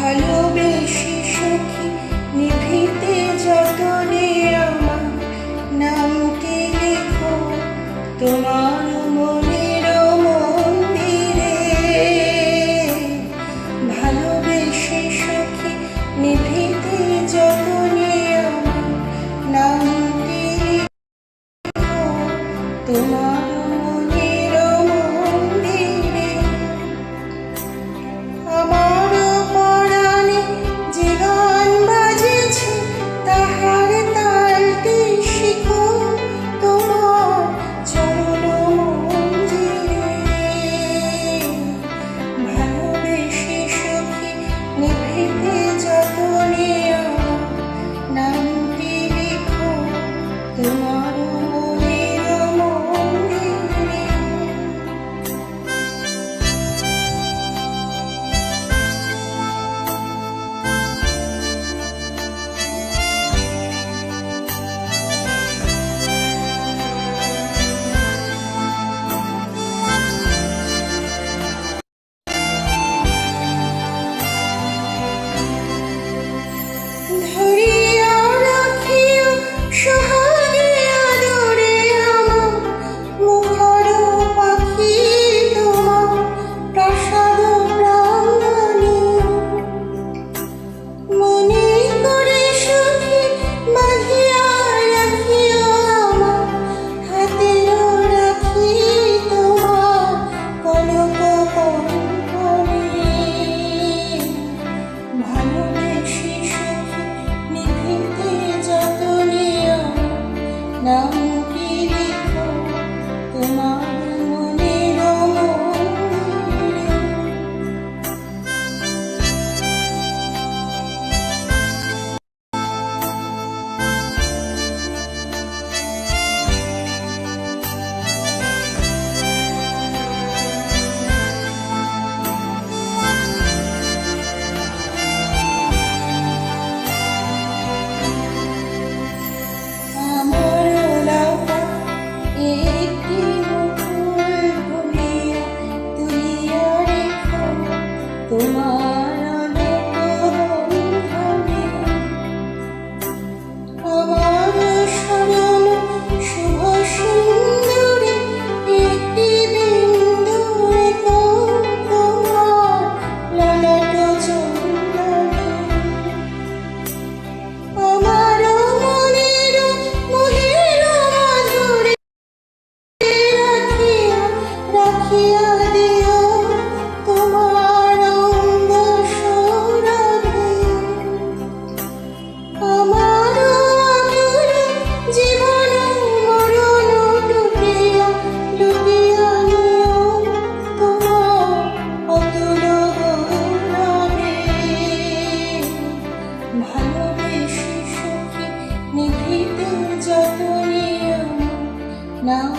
ভালোবেসে সখী ah 不能 ভালোবেসে সুখী নিধিতে যতনে নাম